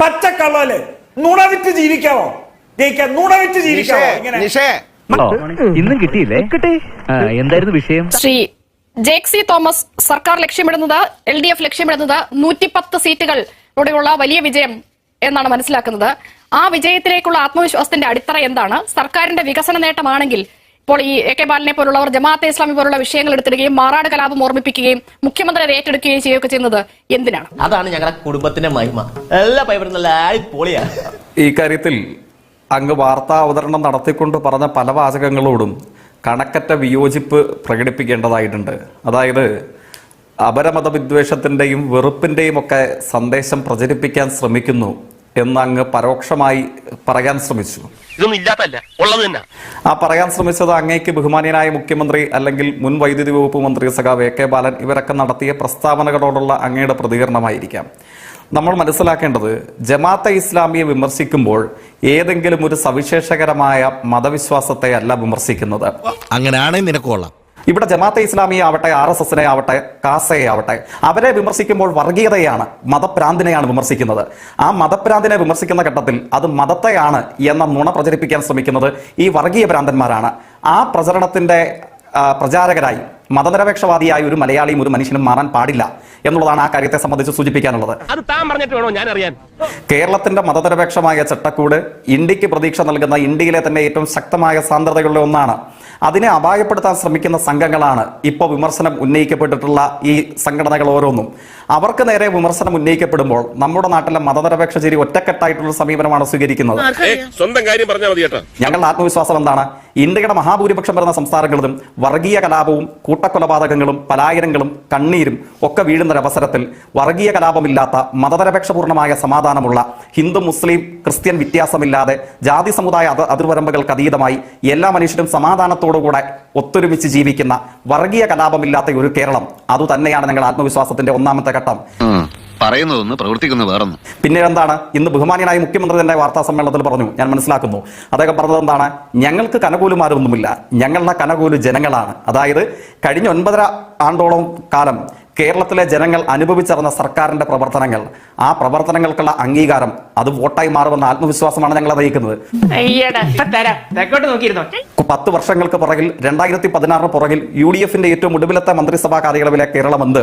പച്ചക്കള്ളല്ലേ? നുണ വിറ്റ് ജീവിക്കാവോ? ജയിക്കാൻ നുണ വിറ്റ് ജീവിക്കാവോ? ഇങ്ങനെ. ഇന്നും കിട്ടിയില്ലേ? കിട്ടി. എന്തായിരുന്നു വിഷയം? ശ്രീ ജേക്സി തോമസ് സർക്കാർ ലക്ഷ്യമിടുന്നത് എൽ ഡി എഫ് ലക്ഷ്യമിടുന്നത് നൂറ്റിപ്പത്ത് സീറ്റുകളിലൂടെയുള്ള വലിയ വിജയം എന്നാണ് മനസ്സിലാക്കുന്നത്. ആ വിജയത്തിലേക്കുള്ള ആത്മവിശ്വാസത്തിന്റെ അടിത്തറ എന്താണ്? സർക്കാരിന്റെ വികസന നേട്ടമാണെങ്കിൽ ഇപ്പോൾ ഈ എ കെ ബാലനെ പോലുള്ളവർ ജമാഅത്തെ ഇസ്ലാമി പോലുള്ള വിഷയങ്ങൾ എടുത്തിടുകയും മാറാട് കലാപം ഓർമ്മിപ്പിക്കുകയും മുഖ്യമന്ത്രി ഏറ്റെടുക്കുകയും ചെയ്യുകയൊക്കെ ചെയ്യുന്നത് എന്തിനാണ്? അതാണ് ഞങ്ങളുടെ കുടുംബത്തിന്റെ മഹിമ. എല്ലാ പൈപ്പറും നല്ല പൊളിയാ ഈ കാര്യത്തിൽ അങ്ങ് വാർത്താ അവതരണം നടത്തിക്കൊണ്ട് പറഞ്ഞ പല വാചകങ്ങളോടും കണക്കറ്റ വിയോജിപ്പ് പ്രകടിപ്പിക്കേണ്ടതായിട്ടുണ്ട്. അതായത് അപരമത വിദ്വേഷത്തിന്റെയും വെറുപ്പിന്റെയും ഒക്കെ സന്ദേശം പ്രചരിപ്പിക്കാൻ ശ്രമിക്കുന്നു. എന്ന് അങ്ങ് പരോക്ഷമായി പറയാൻ ശ്രമിച്ചു. ഇതൊന്നും ഇല്ലാത്തല്ല ഉള്ളത് തന്നെ. ആ പറയാൻ ശ്രമിച്ചത് അങ്ങേക്ക് ബഹുമാനീയനായ മുഖ്യമന്ത്രി അല്ലെങ്കിൽ മുൻ വൈദ്യുതി വകുപ്പ് മന്ത്രി സഖാവ് എ കെ ബാലൻ ഇവരൊക്കെ നടത്തിയ പ്രസ്താവനകളോടുള്ള അങ്ങയുടെ പ്രതികരണമായിരിക്കാം. നമ്മൾ മനസ്സിലാക്കേണ്ടത് ജമാഅത്തെ ഇസ്ലാമിയെ വിമർശിക്കുമ്പോൾ ഏതെങ്കിലും ഒരു സവിശേഷകരമായ മതവിശ്വാസത്തെ അല്ല വിമർശിക്കുന്നത്. അങ്ങനെയാണെങ്കിൽ നിനക്ക് കൊള്ളാം. ഇവിടെ ജമാഅത്തെ ഇസ്ലാമിയെ ആവട്ടെ ആർ എസ് എസിനെ ആവട്ടെ കാസയെ ആവട്ടെ അവരെ വിമർശിക്കുമ്പോൾ വർഗീയതയാണ് മതഭ്രാന്തിനെയാണ് വിമർശിക്കുന്നത്. ആ മതഭ്രാന്തിനെ വിമർശിക്കുന്ന ഘട്ടത്തിൽ അത് മതത്തെയാണ് എന്ന നുണ പ്രചരിപ്പിക്കാൻ ശ്രമിക്കുന്നത് ഈ വർഗീയ ഭ്രാന്തന്മാരാണ്. ആ പ്രചരണത്തിന്റെ പ്രചാരകരായി മതനിരപേക്ഷവാദിയായ ഒരു മലയാളിയും ഒരു മനുഷ്യനും മാറാൻ പാടില്ല എന്നുള്ളതാണ് ആ കാര്യത്തെ സംബന്ധിച്ച് സൂചിപ്പിക്കാനുള്ളത്. അത് താൻ പറഞ്ഞിട്ട് വേണോ? ഞാൻ അറിയാൻ കേരളത്തിന്റെ മതനിരപേക്ഷമായ ചട്ടക്കൂട് ഇന്ത്യയ്ക്ക് പ്രതീക്ഷ നൽകുന്ന ഇന്ത്യയിലെ തന്നെ ഏറ്റവും ശക്തമായ സാന്ദ്രതകളുടെ ഒന്നാണ്. അതിനെ അപായപ്പെടുത്താൻ ശ്രമിക്കുന്ന സംഘങ്ങളാണ് ഇപ്പോൾ വിമർശനം ഉന്നയിക്കപ്പെട്ടിട്ടുള്ള ഈ സംഘടനകൾ ഓരോന്നും. അവർക്ക് നേരെ വിമർശനം ഉന്നയിക്കപ്പെടുമ്പോൾ നമ്മുടെ നാട്ടിലെ മതനിരപേക്ഷ ചേരി ഒറ്റക്കെട്ടായിട്ടുള്ള സമീപനമാണ് സ്വീകരിക്കുന്നത്. സ്വന്തം കാര്യം പറഞ്ഞാൽ മതി ഞങ്ങളുടെ ആത്മവിശ്വാസം എന്താണ്? ഇന്ത്യയുടെ മഹാഭൂരിപക്ഷം വരുന്ന സംസ്ഥാനങ്ങളിലും വർഗീയ കലാപവും കൂട്ടക്കൊലപാതകങ്ങളും പലായനങ്ങളും കണ്ണീരും ഒക്കെ വീഴുന്നൊരവസരത്തിൽ അവസരത്തിൽ വർഗീയ കലാപമില്ലാത്ത മതനിരപേക്ഷപൂർണമായ സമാധാനമുള്ള ഹിന്ദു മുസ്ലിം ക്രിസ്ത്യൻ വ്യത്യാസമില്ലാതെ ജാതി സമുദായ അത് അതിർവരമ്പുകൾക്ക് അതീതമായി എല്ലാ മനുഷ്യരും സമാധാനത്തോടുകൂടെ ഒത്തൊരുമിച്ച് ജീവിക്കുന്ന വർഗീയ കലാപമില്ലാത്ത ഒരു കേരളം. അതുതന്നെയാണ് ഞങ്ങളുടെ ആത്മവിശ്വാസത്തിന്റെ ഒന്നാമത്തെ ഘട്ടം. പറയുന്നതൊന്ന് പ്രവർത്തിക്കുന്ന വേറൊന്ന്. പിന്നെ എന്താണ് ഇന്ന് ബഹുമാന്യനായ മുഖ്യമന്ത്രി തന്നെ വാർത്താ സമ്മേളനത്തിൽ പറഞ്ഞു. ഞാൻ മനസ്സിലാക്കുന്നു. അദ്ദേഹം പറഞ്ഞത് എന്താണ്? ഞങ്ങൾക്ക് കനകൂലുമാരൊന്നുമില്ല. ഞങ്ങളുടെ കനകൂൽ ജനങ്ങളാണ്. അതായത് കഴിഞ്ഞ ഒൻപതര ആണ്ടോളം കാലം കേരളത്തിലെ ജനങ്ങൾ അനുഭവിച്ചറിഞ്ഞ സർക്കാരിന്റെ പ്രവർത്തനങ്ങൾ. ആ പ്രവർത്തനങ്ങൾക്കുള്ള അംഗീകാരം അത് വോട്ടായി മാറുമെന്ന ആത്മവിശ്വാസമാണ് ഞങ്ങൾ അറിയിക്കുന്നത്. പത്ത് വർഷങ്ങൾക്ക് പുറകിൽ രണ്ടായിരത്തി പതിനാറിന് പുറകിൽ യു ഡി എഫിന്റെ ഏറ്റവും ഒടുവിലത്തെ മന്ത്രിസഭാ കാലയളവിലെ കേരളം എന്ത്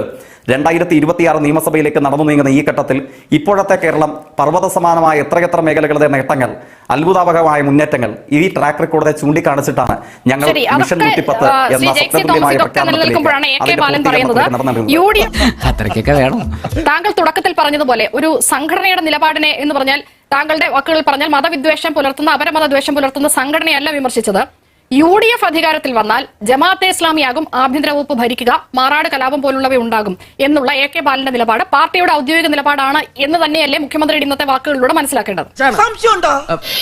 രണ്ടായിരത്തി ഇരുപത്തിയാറ് നിയമസഭയിലേക്ക് നടന്നു നീങ്ങുന്ന ഈ ഘട്ടത്തിൽ ഇപ്പോഴത്തെ കേരളം പർവത സമാനമായ എത്രയെത്ര മേഖലകളുടെ നേട്ടങ്ങൾ അത്ഭുതാപകമായ മുന്നേറ്റങ്ങൾ ഈ ട്രാക്ക് റെക്കോർഡിനെ ചൂണ്ടിക്കാണിച്ചിട്ടാണ് ഞങ്ങൾ മിഷൻ നൂറ്റിപ്പത്ത് എന്ന ജേക്സി തോമസ് സ്വപ്നതുല്യമായ ഇതൊക്കെ നിലനിൽക്കുമ്പോഴാണ് എ കെ അതിന്റെ ബാലൻ പൂർത്തീകരണത്തിലേക്ക് പറയുന്നത്. നടന്നിരുന്നത് യു ഡി എഫ് അത്രയ്ക്കൊക്കെ വേണം. താങ്കൾ തുടക്കത്തിൽ പറഞ്ഞതുപോലെ ഒരു സംഘടനയുടെ നിലപാടിനെ എന്ന് പറഞ്ഞാൽ താങ്കളുടെ വാക്കുകളിൽ പറഞ്ഞാൽ മതവിദ്വേഷം പുലർത്തുന്ന അപരമതദ്വേഷം പുലർത്തുന്ന സംഘടനയല്ല വിമർശിച്ചത്. യു ഡി എഫ് അധികാരത്തിൽ വന്നാൽ ജമാഅത്തെ ഇസ്ലാമിയാകും ആഭ്യന്തര വകുപ്പ് ഭരിക്കുക മാറാട് കലാപം പോലുള്ളവ ഉണ്ടാകും എന്നുള്ള എ കെ ബാലന്റെ നിലപാട് പാർട്ടിയുടെ ഔദ്യോഗിക നിലപാടാണ് എന്ന് തന്നെയല്ലേ മുഖ്യമന്ത്രിയുടെ ഇന്നത്തെ വാക്കുകളിലൂടെ മനസ്സിലാക്കേണ്ടത്.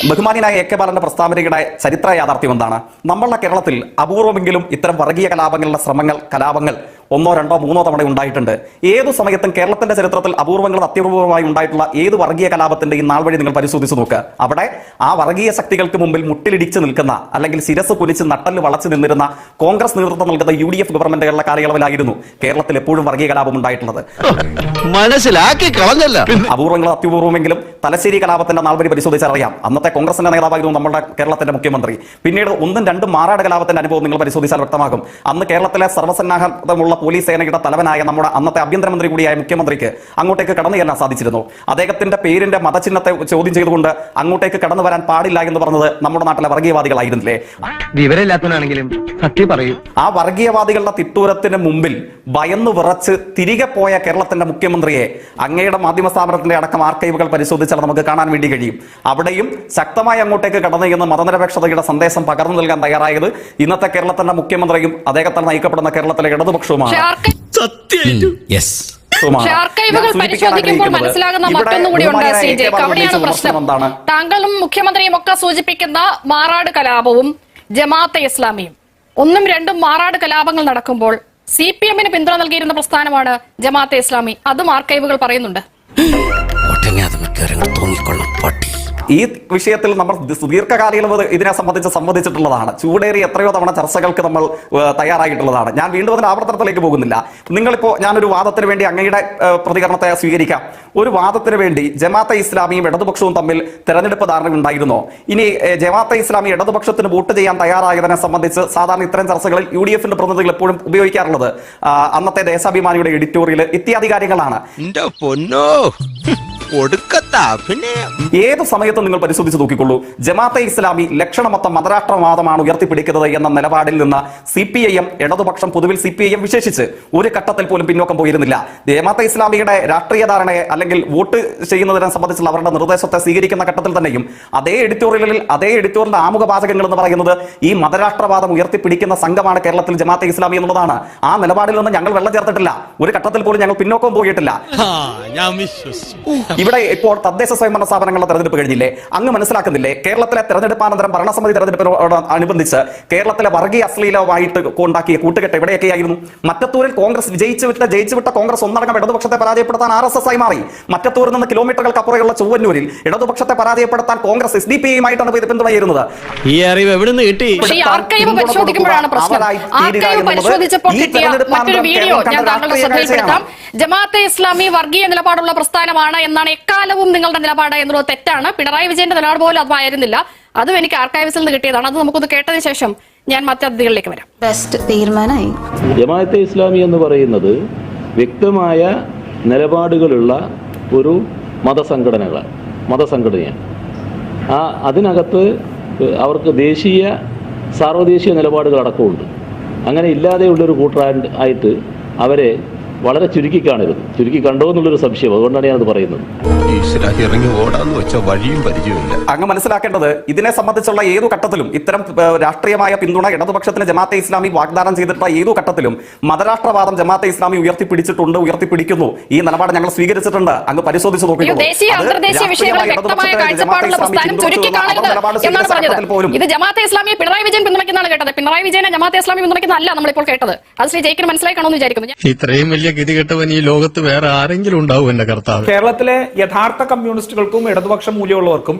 ബഹുമാനിയായ എ കെ ബാലന്റെ പ്രസ്താവനയുടെ ചരിത്ര യാഥാർത്ഥ്യം എന്താണ്? നമ്മളുടെ കേരളത്തിൽ അപൂർവമെങ്കിലും ഇത്തരം വർഗീയ കലാപങ്ങളുടെ ശ്രമങ്ങൾ കലാപങ്ങൾ ഒന്നോ രണ്ടോ മൂന്നോ തവണ ഉണ്ടായിട്ടുണ്ട്. ഏതു സമയത്തും കേരളത്തിന്റെ ചരിത്രത്തിൽ അപൂർവങ്ങളും അത്യപൂർവമായി ഉണ്ടായിട്ടുള്ള ഏത് വർഗീയ കലാപത്തിന്റെ ഈ നാൾ വഴി നിങ്ങൾ പരിശോധിച്ച് നോക്കുക അവിടെ ആ വർഗീയ ശക്തികൾക്ക് മുമ്പിൽ മുട്ടിലിടിച്ച് നിൽക്കുന്ന അല്ലെങ്കിൽ ശിരസ് കുലിച്ച് നട്ടൽ വളച്ചു നിന്നിരുന്ന കോൺഗ്രസ് നേതൃത്വം നൽകുന്ന യു ഡി എഫ് ഗവൺമെന്റുകളുടെ കാലയളവിലായിരുന്നു കേരളത്തിൽ എപ്പോഴും വർഗീയ കലാപം ഉണ്ടായിട്ടുള്ളത്. മനസ്സിലാക്കി കളഞ്ഞല്ല. അപൂർവങ്ങളും അത്യപൂർവമെങ്കിലും തലശ്ശേരി കലാപത്തിന്റെ നാൾ വഴി പരിശോധിച്ചാൽ അറിയാം അന്നത്തെ കോൺഗ്രസിന്റെ നേതാവായിരുന്നു നമ്മുടെ കേരളത്തിന്റെ മുഖ്യമന്ത്രി. പിന്നീട് ഒന്നും രണ്ടും മാറാട് കലാപത്തിന്റെ അനുഭവം നിങ്ങൾ പരിശോധിച്ചാൽ വ്യക്തമാകും. അന്ന് കേരളത്തിലെ സർവസന്നാഹമുള്ള പോലീസ് സേനയുടെ തലവനായ നമ്മുടെ അന്നത്തെ ആഭ്യന്തരമന്ത്രി കൂടിയായ മുഖ്യമന്ത്രിക്ക് അങ്ങോട്ടേക്ക് കടന്നു ചെല്ലാൻ സാധിച്ചിരുന്നു. അദ്ദേഹത്തിന്റെ പേരിന്റെ മതചിഹ്നത്തെ ചോദ്യം ചെയ്തുകൊണ്ട് അങ്ങോട്ടേക്ക് കടന്നു വരാൻ പാടില്ല എന്ന് പറഞ്ഞത് നമ്മുടെ നാട്ടിലെ വർഗീയവാദികളായിരുന്നില്ലേ? വിവരമില്ലാത്തവനാണെങ്കിലും സത്യം പറയൂ. ആ വർഗീയവാദികളുടെ തിട്ടൂരത്തിന് മുമ്പിൽ ഭയന്നു വിറച്ച് തിരികെ പോയ കേരളത്തിന്റെ മുഖ്യമന്ത്രിയെ അങ്ങയുടെ മാധ്യമ സ്ഥാപനത്തിന്റെ അടക്കം ആർക്കൈവുകൾ പരിശോധിച്ചാൽ നമുക്ക് കാണാൻ വേണ്ടി കഴിയും. അവിടെയും ശക്തമായി അങ്ങോട്ടേക്ക് കടന്നു ചെന്ന് മതനിരപേക്ഷതയുടെ സന്ദേശം പകർന്നു നൽകാൻ തയ്യാറായത് ഇന്നത്തെ കേരളത്തിന്റെ മുഖ്യമന്ത്രിയും അദ്ദേഹത്താൽ നയിക്കപ്പെടുന്ന കേരളത്തിലെ ഇടതുപക്ഷവുമാണ്. യെസ് ആർക്കൈവുകൾ പരിശോധിക്കുമ്പോൾ മനസ്സിലാകുന്ന ഇവിടെ മറ്റൊന്നും കൂടി ഉണ്ട് സി ജെ. അവിടെയാണ് പ്രശ്നം. എന്താണ്? താങ്കളും മുഖ്യമന്ത്രിയും ഒക്കെ സൂചിപ്പിക്കുന്ന മാറാട് കലാപവും ജമാഅത്തെ ഇസ്ലാമിയും. ഒന്നും രണ്ടും മാറാട് കലാപങ്ങൾ നടക്കുമ്പോൾ സി പി എമ്മിന് പിന്തുണ നൽകിയിരുന്ന പ്രസ്ഥാനമാണ് ജമാഅത്തെ ഇസ്ലാമി. അതും ആർക്കൈവുകൾ പറയുന്നുണ്ട്. തോന്നിക്കൊള്ളും പട്ടി ഈ വിഷയത്തിൽ നമ്മൾ ദീർഘകാലീനം ഇതിനെ സംബന്ധിച്ച് സംവദിച്ചിട്ടുള്ളതാണ്. ചൂടേറി എത്രയോ തവണ ചർച്ചകൾക്ക് നമ്മൾ തയ്യാറായിട്ടുള്ളതാണ്. ഞാൻ വീണ്ടും അതിന്റെ ആവർത്തനത്തിലേക്ക് പോകുന്നില്ല. നിങ്ങളിപ്പോ ഞാനൊരു വാദത്തിന് വേണ്ടി അങ്ങയുടെ പ്രതികരണത്തെ സ്വീകരിക്കാം. ഒരു വാദത്തിന് വേണ്ടി ജമാഅത്തെ ഇസ്ലാമിയും ഇടതുപക്ഷവും തമ്മിൽ തെരഞ്ഞെടുപ്പ് ധാരണ ഉണ്ടായിരുന്നോ? ഇനി ജമാഅത്തെ ഇസ്ലാമി ഇടതുപക്ഷത്തിന് വോട്ട് ചെയ്യാൻ തയ്യാറായതിനെ സംബന്ധിച്ച് സാധാരണ ഇത്തരം ചർച്ചകളിൽ യു ഡി എഫിന്റെ പ്രതിനിധികൾ എപ്പോഴും ഉപയോഗിക്കാറുള്ളത്. അന്നത്തെ ദേശാഭിമാനിയുടെ എഡിറ്റോറിയൽ ഇത്യാദി കാര്യങ്ങളാണ്. പൊന്നോ! ഏത് സമയത്തും നിങ്ങൾ പരിശോധിച്ച് നോക്കിക്കൊള്ളൂ. ജമാഅത്തെ ഇസ്ലാമി ലക്ഷണമൊത്ത മതരാഷ്ട്രവാദമാണ് ഉയർത്തിപ്പിടിക്കുന്നത് എന്ന നിലപാടിൽ നിന്ന് സി പി ഐ എം ഇടതുപക്ഷം പൊതുവിൽ സി പി ഐ എം വിശേഷിച്ച് ഒരു ഘട്ടത്തിൽ പോലും പിന്നോക്കം പോയിരുന്നില്ല. ജമാഅത്തെ ഇസ്ലാമിയുടെ രാഷ്ട്രീയ ധാരണയെ അല്ലെങ്കിൽ വോട്ട് ചെയ്യുന്നതിനെ സംബന്ധിച്ചുള്ള അവരുടെ നിർദ്ദേശത്തെ സ്വീകരിക്കുന്ന ഘട്ടത്തിൽ തന്നെയും അതേ എഡിറ്റോറിയലിൽ അതേ എഡിറ്റോറിയലിന്റെ ആമുഖ വാചകങ്ങൾ എന്ന് പറയുന്നത് ഈ മതരാഷ്ട്രവാദം ഉയർത്തിപ്പിടിക്കുന്ന സംഘമാണ് കേരളത്തിൽ ജമാഅത്തെ ഇസ്ലാമി എന്നുള്ളതാണ്. ആ നിലപാടിൽ നിന്ന് ഞങ്ങൾ വെള്ളം ചേർത്തിട്ടില്ല. ഒരു ഘട്ടത്തിൽ പോലും ഞങ്ങൾ പിന്നോക്കം പോയിട്ടില്ല. ഇവിടെ ഇപ്പോൾ തദ്ദേശ സ്വയംഭരണ സ്ഥാപനങ്ങളുടെ തെരഞ്ഞെടുപ്പ് കഴിഞ്ഞില്ലേ? അങ്ങ് മനസ്സിലാക്കുന്നില്ലേ? കേരളത്തിലെ തെരഞ്ഞെടുപ്പാനന്തരം ഭരണസമിതി തെരഞ്ഞെടുപ്പിനോട് അനുബന്ധിച്ച് കേരളത്തിലെ വർഗീയ അശ്ലീലവുമായിട്ട് ഉണ്ടാക്കിയ കൂട്ടുകെട്ട് എവിടെയൊക്കെയായിരുന്നു? മറ്റത്തൂരിൽ കോൺഗ്രസ് വിജയിച്ചു വിട്ട ജയിച്ചു വിട്ട കോൺഗ്രസ് ഒന്നടങ്കം ഇടതുപക്ഷത്തെ പരാജയപ്പെടുത്താൻ ആർ എസ് എസ് ആയി മാറി. മറ്റത്തൂരിൽ നിന്ന് കിലോമീറ്ററുകൾക്ക് അപ്പുറമുള്ള ചൊവ്വന്നൂരിൽ ഇടതുപക്ഷത്തെ പരാജയപ്പെടുത്താൻ കോൺഗ്രസ് എസ് ഡി പി ഐയുമായിട്ടാണ് പിന്തുണയിരുന്നത് ഈ അറിവ് കിട്ടി? ഞാൻ താങ്കളുടെ ശ്രദ്ധയിൽപ്പെടുത്താം. ജമാഅത്തെ ഇസ്ലാമി വർഗീയ നിലപാടുള്ള പ്രസ്ഥാനമാണ് എന്നാണ് എക്കാലവും നിങ്ങളുടെ നിലപാട് എന്നുള്ളത് തെറ്റാണ്. പിണറായി വിജയന്റെ നിലപാട് പോലും അതായിരുന്നില്ല അതും എനിക്ക് ആർക്കൈവ്സിൽ നിന്ന് കിട്ടിയതാണ്. അത് നമുക്കൊന്ന് കേട്ടതിന് ശേഷം ഞാൻ മറ്റു അതിഥികളിലേക്ക് വരാം. ബെസ്റ്റ് തീരുമാനമായി. ജമാഅത്തെ ഇസ്ലാമി എന്ന് പറയുന്നത് വ്യക്തമായ നിലപാടുകളുള്ള ഒരു മതസംഘടനകളാണ്. മതസംഘടനയാണ്. ആ അതിനകത്ത് അവർക്ക് ദേശീയ സാർവദേശീയ നിലപാടുകൾ അടക്കമുണ്ട്. അങ്ങനെ ഇല്ലാതെയുള്ളൊരു കൂട്ടറായിട്ട് അവരെ വളരെ ചുരുക്കി കാണരുത് ചുരുക്കി കണ്ടോ എന്നുള്ളൊരു സംശയം. അതുകൊണ്ടാണ് ഞാനത് പറയുന്നത്. ഇറങ്ങി ഓടാന്ന് വെച്ച വഴിയും പരിചയമില്ല അങ്ങ് മനസ്സിലാക്കേണ്ടത് ഇതിനെ സംബന്ധിച്ചുള്ള ഏതു ഘട്ടത്തിലും ഇത്തരം രാഷ്ട്രീയമായ പിന്തുണ ഇടതുപക്ഷത്തിന് ജമാഅത്തെ ഇസ്ലാമി വാഗ്ദാനം ചെയ്തിട്ടുള്ള ഏതു ഘട്ടത്തിലും മതരാഷ്ട്രവാദം ജമാഅത്തെ ഇസ്ലാമി ഉയർത്തിപ്പിടിച്ചിട്ടുണ്ട് ഉയർത്തിപ്പിടിക്കുന്നു. ഈ നിലപാട് ഞങ്ങൾ സ്വീകരിച്ചിട്ടുണ്ട്. അങ്ങ് പരിശോധിച്ച് നോക്കിയിട്ടുണ്ട് ദേശീയ അന്തർദേശീയ വിഷയങ്ങളിൽ വ്യക്തമായ കാഴ്ചപ്പാടുള്ള പ്രസ്ഥാനം ഇസ്ലാമി ചുരുക്കി പിന്തുണച്ചുള്ള കാണരുത് നിലപാട് എന്നാണ് സ്വീകരിച്ച പോലും. ഇത് ജമാഅത്തെ ഇസ്ലാമിയെ പിണറായി വിജയൻ പിന്തുണയ്ക്കുന്നതാണ് കേട്ടത്. പിണറായി വിജയനെ ജമാഅത്തെ ഇസ്ലാമി പിന്തുണയ്ക്കുന്നതല്ല നമ്മളിപ്പോൾ കേട്ടത്. അത് ശ്രീ ജയിക്കിന് മനസ്സിലായി കാണുമെന്ന് വിചാരിക്കുന്നു. ഇത്രയും വലിയ ഗതികെട്ടവൻ ഈ ലോകത്ത് വേറെ ആരെങ്കിലും ഉണ്ടാവും എന്റെ കർത്താവ്. കേരളത്തിലെ യഥാർത്ഥ കമ്മ്യൂണിസ്റ്റുകൾക്കും ഇടതുപക്ഷ മൂല്യമുള്ളവർക്കും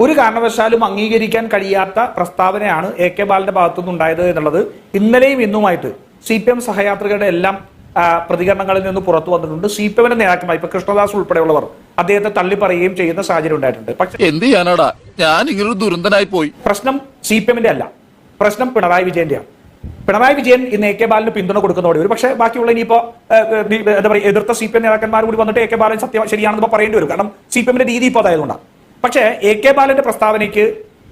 ഒരു കാരണവശാലും അംഗീകരിക്കാൻ കഴിയാത്ത പ്രസ്താവനയാണ് എ കെ ബാലന്റെ ഭാഗത്തുനിന്നുണ്ടായത് എന്നുള്ളത് ഇന്നലെയും ഇന്നുമായിട്ട് സി പി എം സഹയാത്രികരുടെ എല്ലാം പ്രതികരണങ്ങളിൽ നിന്ന് പുറത്തു വന്നിട്ടുണ്ട്. സി പി എമ്മിന്റെ നേതാക്കന്മാർ ഇപ്പൊ കൃഷ്ണദാസ് ഉൾപ്പെടെയുള്ളവർ അദ്ദേഹത്തെ തള്ളി പറയുകയും ചെയ്യുന്ന സാഹചര്യം ഉണ്ടായിട്ടുണ്ട്. പക്ഷേ എന്ത് ചെയ്യാനാടാ? ഞാൻ ഇങ്ങനൊരു ദുരന്തനായി പോയി. പ്രശ്നം സി പി എമ്മിന്റെ അല്ല. പ്രശ്നം പിണറായി വിജയന്റെയാണ്. പിണറായി വിജയൻ ഇന്ന് എ കെ ബാലിന് പിന്തുണ കൊടുക്കുന്നതോടെ ഒരു പക്ഷേ ബാക്കിയുള്ള ഇനിയിപ്പോ എന്താ പറയുക എതിർത്ത സി പി എം നേതാക്കന്മാർ കൂടി വന്നിട്ട് എ കെ ബാലൻ സത്യം ശരിയാണെന്ന് പറയേണ്ടി വരും. കാരണം സി പി എമ്മിന്റെ രീതി ഇപ്പോൾ അതായതുകൊണ്ടാണ് പക്ഷേ എ കെ ബാലന്റെ പ്രസ്താവനയ്ക്ക്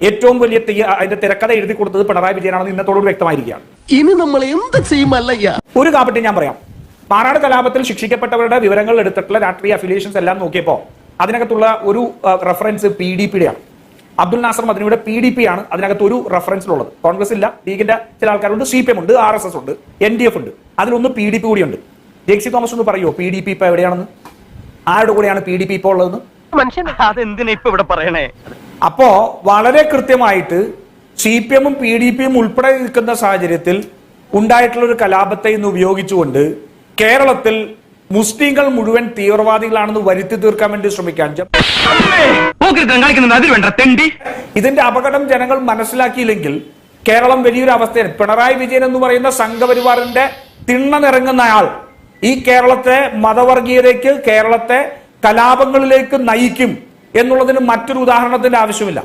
ഏറ്റവും വലിയ അതിന്റെ തിരക്കഥ എഴുതി കൊടുത്തത് പിണറായി വിജയനാണെന്ന് ഇന്നത്തോടുകൂടി വ്യക്തമായിരിക്കുകയാണ്. ഇനി നമ്മൾ എന്ത് ചെയ്യുമല്ലയ്യ ഒരു കാപ്പിട്ട് ഞാൻ പറയാം. മാറാട് കലാപത്തിൽ ശിക്ഷിക്കപ്പെട്ടവരുടെ വിവരങ്ങൾ എടുത്തിട്ടുള്ള രാഷ്ട്രീയ അഫിലിയേഷൻസ് എല്ലാം നോക്കിയപ്പോൾ അതിനകത്തുള്ള ഒരു റെഫറൻസ് പി ഡി പിയുടെയാണ് അബ്ദുൽ നാസർ മദനിയുടെ പി ഡി പി ആണ് അതിനകത്ത് ഒരു റെഫറൻസിലുള്ളത് കോൺഗ്രസ് ഇല്ല ലീഗിന്റെ ചില ആൾക്കാരുണ്ട് സി പി എം ഉണ്ട് ആർ എസ് എസ് ഉണ്ട് എൻ ഡി എഫ് ഉണ്ട്. അതിലൊന്ന് പി ഡി പി കൂടിയുണ്ട്. ജെക്സി തോമസ് ഒന്ന് പറയുമോ പി ഡി പി ഇപ്പൊ എവിടെയാണെന്ന്? ആരുടെ കൂടെയാണ് പി ഡി പി ഇപ്പോൾ ഉള്ളതെന്ന്? ഇപ്പൊ ഇവിടെ പറയണേ? അപ്പോ വളരെ കൃത്യമായിട്ട് സി പി എമ്മും പി ഡി പിയും ഉൾപ്പെടെ നിൽക്കുന്ന സാഹചര്യത്തിൽ ഉണ്ടായിട്ടുള്ള ഒരു കലാപത്തെ ഇന്ന് ഉപയോഗിച്ചുകൊണ്ട് കേരളത്തിൽ മുസ്ലിങ്ങൾ മുഴുവൻ തീവ്രവാദികളാണെന്ന് വരുത്തി തീർക്കാൻ വേണ്ടി ശ്രമിക്കാൻ ഇതിന്റെ അപകടം ജനങ്ങൾ മനസ്സിലാക്കിയില്ലെങ്കിൽ കേരളം വലിയൊരു അവസ്ഥയിൽ പിണറായി വിജയൻ എന്ന് പറയുന്ന സംഘപരിവാറിന്റെ തിണ്ണ നിറങ്ങുന്ന ആൾ ഈ കേരളത്തെ മതവർഗീയതയ്ക്ക് കേരളത്തെ കലാപങ്ങളിലേക്ക് നയിക്കും എന്നുള്ളതിന് മറ്റൊരു ഉദാഹരണത്തിന്റെ ആവശ്യമില്ല.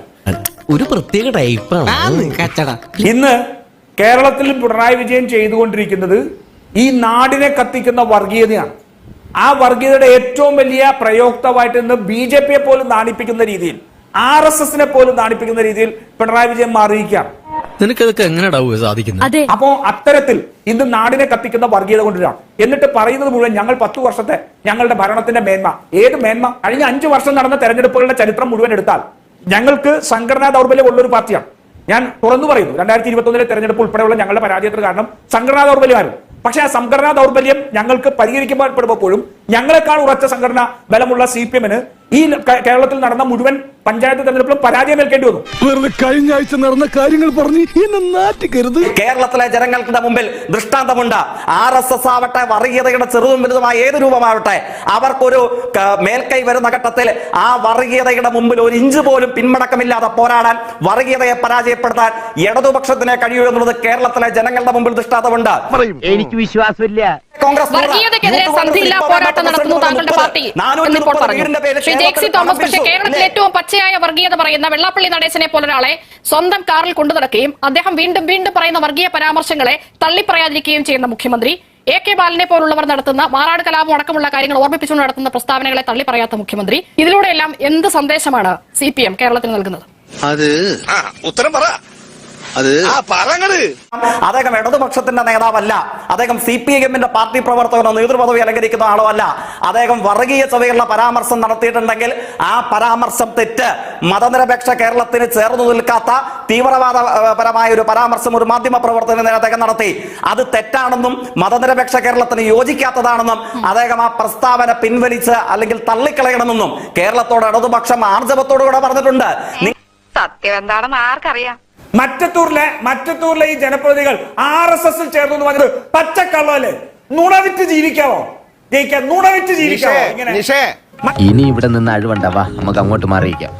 ഒരു പ്രത്യേക ടൈപ്പാണ് ഇന്ന് കേരളത്തിൽ പിണറായി വിജയൻ ചെയ്തുകൊണ്ടിരിക്കുന്നത് ഈ നാടിനെ കത്തിക്കുന്ന വർഗീയതയാണ്. ആ വർഗീയതയുടെ ഏറ്റവും വലിയ പ്രയോക്തമായിട്ട് ഇന്ന് ബി ജെ പിയെ പോലും നാണിപ്പിക്കുന്ന രീതിയിൽ ആർ എസ് എസിനെ പോലും നാണിപ്പിക്കുന്ന രീതിയിൽ പിണറായി വിജയൻ മാറിയിരിക്കാം നിനക്കതൊക്കെ എങ്ങനെയാണ് സാധിക്കുന്നത്? അപ്പോ അത്തരത്തിൽ ഇന്ന് നാടിനെ കത്തിക്കുന്ന വർഗീയത കൊണ്ടുവരാം. എന്നിട്ട് പറയുന്നത് മുഴുവൻ ഞങ്ങൾ പത്തു വർഷത്തെ ഞങ്ങളുടെ ഭരണത്തിന്റെ മേന്മ. ഏത് മേന്മ? കഴിഞ്ഞ അഞ്ചു വർഷം നടന്ന തെരഞ്ഞെടുപ്പുകളുടെ ചരിത്രം മുഴുവൻ എടുത്താൽ ഞങ്ങൾക്ക് സംഘടനാ ദൗർബല്യം ഉള്ള ഒരു പാർട്ടിയാണ്. ഞാൻ തുറന്നു പറയുന്നു രണ്ടായിരത്തി ഇരുപത്തി ഒന്നിലെ തെരഞ്ഞെടുപ്പ് ഉൾപ്പെടെയുള്ള ഞങ്ങളുടെ പരാജയത്തിന് കാരണം സംഘടനാ ദൗർബല്യമായിരുന്നു. പക്ഷേ ആ സംഘടനാ ദൗർബല്യം ഞങ്ങൾക്ക് പരിഹരിക്കപ്പെടുമ്പോഴും ഞങ്ങളെക്കാൾ ഉറച്ച സംഘടന ബലമുള്ള സി പി എമ്മിന് ഈ കേരളത്തിൽ നടന്ന മുഴുവൻ പഞ്ചായത്ത് തെരഞ്ഞെടുപ്പിലും പരാജയം ഏൽക്കേണ്ടി വന്നു. വെറുതെ കഴിഞ്ഞ ആഴ്ച നടന്ന കാര്യങ്ങൾ പറഞ്ഞ് എന്നെ നാട്ടിക്കരുത് കേരളത്തിലെ ജനങ്ങൾക്കിടെ മുമ്പിൽ ദൃഷ്ടാന്തമുണ്ട്. ആർ എസ് എസ് ആവട്ടെ വർഗീയതയുടെ ചെറുതും വലുതുമായ ഏത് രൂപമാവട്ടെ അവർക്കൊരു മേൽക്കൈ വരുന്ന ഘട്ടത്തിൽ ആ വർഗീയതയുടെ മുമ്പിൽ ഒരു ഇഞ്ച് പോലും പിന്മടക്കമില്ലാതെ പോരാടാൻ വർഗീയതയെ പരാജയപ്പെടുത്താൻ ഇടതുപക്ഷത്തിനെ കഴിയൂ എന്നുള്ളത് കേരളത്തിലെ ജനങ്ങളുടെ മുമ്പിൽ ദൃഷ്ടാന്തമുണ്ട്. എനിക്ക് വിശ്വാസമില്ല. കോൺഗ്രസ് വർഗീയതക്കെതിരെ സന്ധിയില്ലാ പോരാട്ടം നടത്തുന്നു താങ്കളുടെ പാർട്ടി എന്നിപ്പോൾ പറഞ്ഞു. ശ്രീ തോമസ് പക്ഷേ കേരളത്തിൽ ഏറ്റവും ഏറ്റവും പച്ചയായ വർഗീയത പറയുന്ന വെള്ളാപ്പള്ളി നടേശനെ പോലൊരാളെ സ്വന്തം കാറിൽ കൊണ്ടു നടക്കുകയും അദ്ദേഹം വീണ്ടും വീണ്ടും പറയുന്ന വർഗീയ പരാമർശങ്ങളെ തള്ളിപ്പറയാതിരിക്കുകയും ചെയ്യുന്ന മുഖ്യമന്ത്രി എ കെ ബാലനെ പോലുള്ളവർ നടത്തുന്ന മാറാട് കലാപം അടക്കമുള്ള കാര്യങ്ങൾ ഓർമ്മിപ്പിച്ചുകൊണ്ട് നടത്തുന്ന പ്രസ്താവനകളെ തള്ളിപ്പറയാത്ത മുഖ്യമന്ത്രി. ഇതിലൂടെയെല്ലാം എന്ത് സന്ദേശമാണ് സി കേരളത്തിന് നൽകുന്നത്? അത് ഉത്തരം പറ. അത് അദ്ദേഹം ഇടതുപക്ഷത്തിന്റെ നേതാവല്ല. അദ്ദേഹം സി പി എമ്മിന്റെ പാർട്ടി പ്രവർത്തകനോ നേതൃപദവി അലങ്കരിക്കുന്ന ആളോ അല്ല അദ്ദേഹം വർഗീയ ചവയുള്ള പരാമർശം നടത്തിയിട്ടുണ്ടെങ്കിൽ ആ പരാമർശം തെറ്റ്. മതനിരപേക്ഷ കേരളത്തിന് ചേർന്നു നിൽക്കാത്ത തീവ്രവാദപരമായ ഒരു പരാമർശം ഒരു മാധ്യമ പ്രവർത്തകന് അദ്ദേഹം നടത്തി. അത് തെറ്റാണെന്നും മതനിരപേക്ഷ കേരളത്തിന് യോജിക്കാത്തതാണെന്നും അദ്ദേഹം ആ പ്രസ്താവന പിൻവലിച്ച് അല്ലെങ്കിൽ തള്ളിക്കളയണമെന്നും കേരളത്തോട് ഇടതുപക്ഷം ആർജവത്തോടുകൂടെ പറഞ്ഞിട്ടുണ്ട്. സത്യം എന്താണെന്ന് ആർക്കറിയാം. മറ്റത്തൂരിലെ മറ്റത്തൂരിലെ ഈ ജനപ്രതിനിധികൾ ആർ എസ് എസിൽ ചേർന്നു എന്ന് പറഞ്ഞത് പച്ചക്കള്ളല്ലേ? നുണവിറ്റ് ജീവിക്കാവോ? ജയിക്കാൻ നുണവിറ്റ് ജീവിക്കാവോ? ഇങ്ങനെ ഇനി ഇവിടെ നിന്ന് അഴിവണ്ടാവാ നമുക്ക് അങ്ങോട്ട് മാറിയിക്കാം